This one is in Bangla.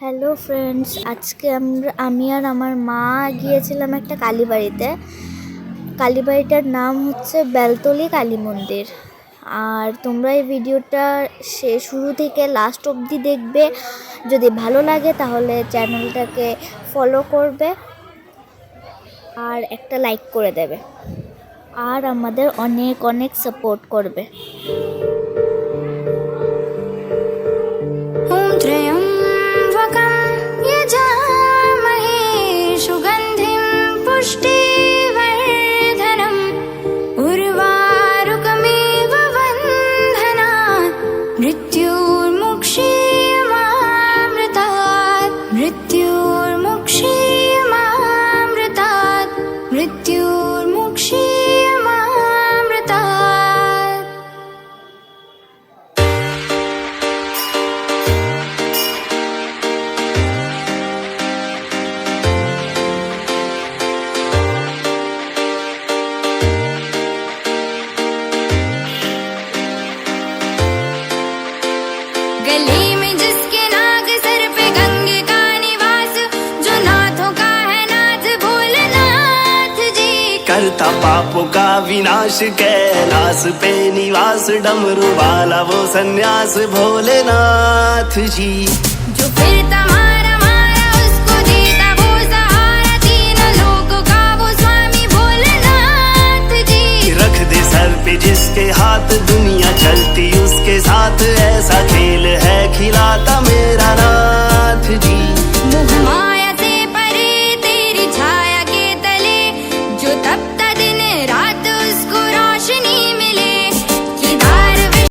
হ্যালো ফ্রেন্ডস আজকে আমরা আমি আর আমার মা গিয়েছিলাম একটা কালীবাড়িতে। কালীবাড়িটার নাম হচ্ছে বেলতলি কালী মন্দির। আর তোমরা এই ভিডিওটা সে শুরু থেকে লাস্ট অবধি দেখবে। যদি ভালো লাগে তাহলে চ্যানেলটাকে ফলো করবে আর একটা লাইক করে দেবে। আর আমাদের অনেক অনেক সাপোর্ট করবে। Галим. करता पापों का विनाश कैलाश पे निवास डमरू वाला वो सन्यास भोलेनाथ जी। जो फिरता मारा मारा उसको देता वो सहारा तीन लोगों का वो स्वामी भोलेनाथ जी। रख दे सर पे जिसके हाथ दुनिया चलती उसके साथ ऐसा खेल है खिलाता मेरा